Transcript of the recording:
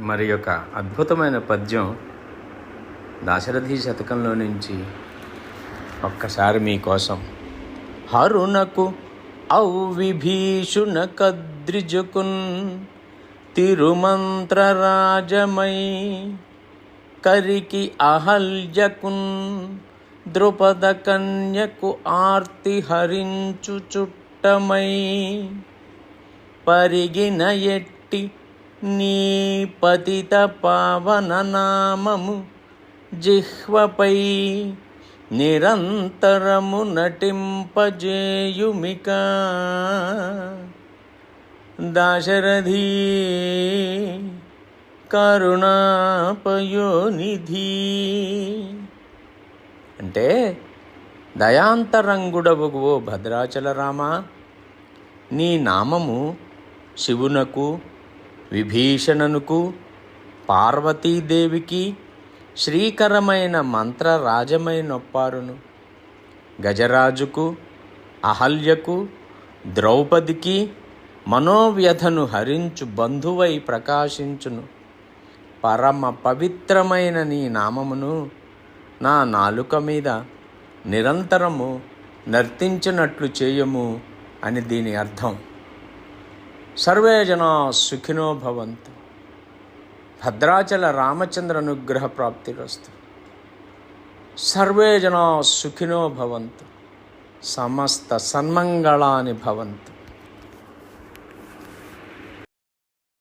మరి యొక్క అద్భుతమైన పద్యం దాశరథి శతకంలో నుంచి ఒక్కసారి మీకోసం హరుణకు ఔ విభీషున కద్రిజుకున్ తిరుమంత్రరాజమై కరికి అహల్యకున్ ద్రుపద కన్యకు ఆర్తి హరించు చుట్టమై పరిగిన ఎట్టి నీ పతిత పావన నామము జిహ్వపై నిరంతరము నటింపజేయుమిక. దాశరథి కరుణాపయోనిధి. అంటే దయాంతరంగుడవు ఓ భద్రాచల రామ నీ నామము శివునకు విభీషణనుకు పార్వతీదేవికి శ్రీకరమైన మంత్రరాజమైనొప్పారును. గజరాజుకు అహల్యకు ద్రౌపదికి మనోవ్యధను హరించు బంధువై ప్రకాశించును. పరమ పవిత్రమైన నీ నామమును నా నాలుక మీద నిరంతరము నర్తించినట్లు చేయము అని దీని అర్థం. సర్వే జనా సుఖినో భవంతు. భద్రాచల రామచంద్ర అనుగ్రహ ప్రాప్తిరస్తు. సర్వే జనా సుఖినో భవంతు. సమస్త సన్మంగళాని భవంతు.